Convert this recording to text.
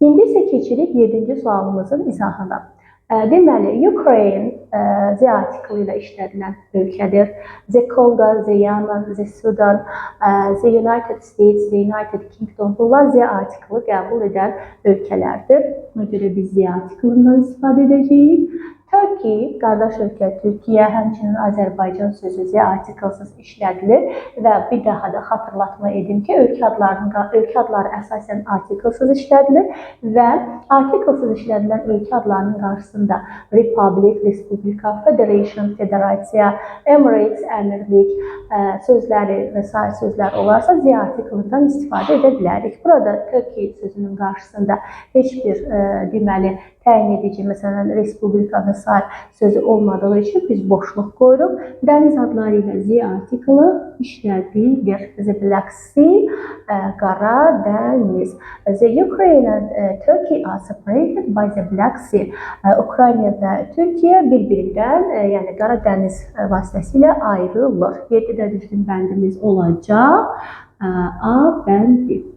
İndi isə keçirik 7-ci sualımızın izahına. Ə, Deməli, Ukraine ə, Z artiklı ilə işlədilən ölkədir. The Congo, The Yemen, The Sudan, ə, The United States, The United Kingdom bunlar Z artiklı qəbul edən ölkələrdir. Buna görə biz Z artiklından istifadə edəcəyik. Turkey, qardaş ölkə Türkiyə, həmçinin Azərbaycan sözü artiklsız işlədilir və bir daha da xatırlatma edim ki, ölkə adlarının ölkə adları əsasən artiklsız işlədilir və artiklsız işlədilən ölkə adlarının qarşısında Republic, Respublika, Federation, Federasiya, Emirates, əmirlik sözləri və sair sözlər olarsa Z artiklından istifadə edə bilərik. Burada Turkey sözünün qarşısında heç bir deməli təyin edici, məsələn, Respublika və sair sözü olmadığı üçün biz boşluq qoyuruq. Dəniz adları ilə Z artiklı işlədilir. The Black Sea, Qara dəniz. The Ukraine and Turkey are separated by the Black Sea. Ukrayna və Türkiyə bir-birindən, ə, yəni Qara dəniz vasitəsilə ayrılır. 7-də düzgün bəndimiz olacaq. Ə, A bəndi.